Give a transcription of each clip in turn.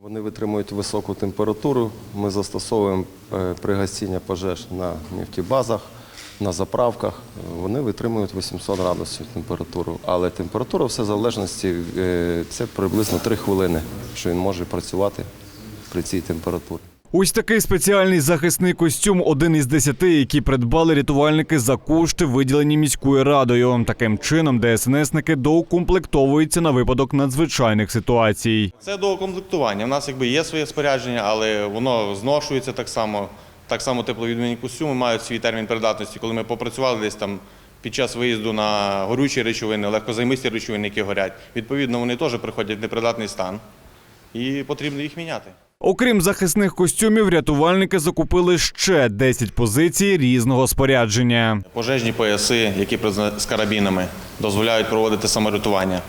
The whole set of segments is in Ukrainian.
Вони витримують високу температуру. Ми застосовуємо е, при гасіння пожеж на нефтібазах, на заправках. Вони витримують 800 градусів температуру. Але температура все в залежності е, це приблизно 3 хвилини, що він може працювати при цій температурі. Ось такий спеціальний захисний костюм один із десяти, які придбали рятувальники за кошти, виділені міською радою. Таким чином, ДСНСники доукомплектовуються на випадок надзвичайних ситуацій. Це до комплектування. У нас якби є своє спорядження, але воно зношується так само. Так само тепловідмінні костюми мають свій термін придатності. Коли ми попрацювали десь там під час виїзду на горючі речовини, легкозаймисті речовини, які горять, відповідно, вони теж приходять в непридатний стан і потрібно їх міняти. Окрім захисних костюмів, рятувальники закупили ще 10 позицій різного спорядження. Пожежні пояси, які з карабінами, дозволяють проводити саморятування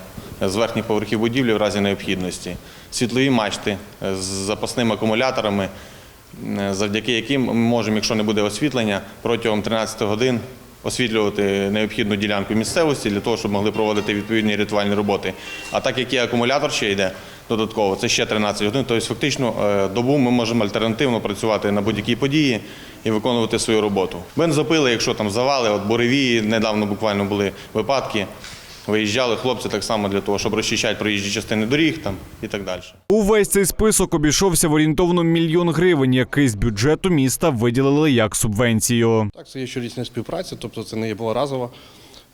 з верхніх поверхів будівлі в разі необхідності. Світлові мачти з запасними акумуляторами, завдяки яким ми можемо, якщо не буде освітлення, протягом 13 годин освітлювати необхідну ділянку місцевості для того, щоб могли проводити відповідні рятувальні роботи. А так як є акумулятор ще йде додатково, це ще 13 годин. Тобто, фактично, е, добу ми можемо альтернативно працювати на будь-якій події і виконувати свою роботу. Бензопили, якщо там завали, от буревії, недавно буквально були випадки. Виїжджали хлопці так само для того, щоб розчищати проїжджі частини доріг там і так далі. Увесь цей список обійшовся в орієнтовно мільйон гривень, який з бюджету міста виділили як субвенцію. Так, це є щорічна співпраця, тобто це не є разова.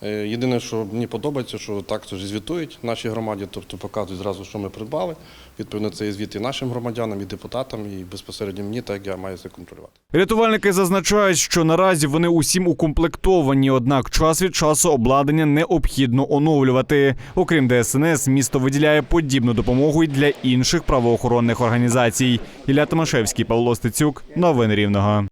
Е, Єдине, що мені подобається, що так це звітують нашій громаді, тобто показують зразу, що ми придбали. Відповідно, це є звіт і нашим громадянам, і депутатам, і безпосередньо мені, так я маю це контролювати. Рятувальники зазначають, що наразі вони усім укомплектовані, однак час від часу обладнання необхідно оновлювати. Окрім ДСНС, місто виділяє подібну допомогу й для інших правоохоронних організацій. Ілля Томашевський, Павло Стецюк, новини Рівного.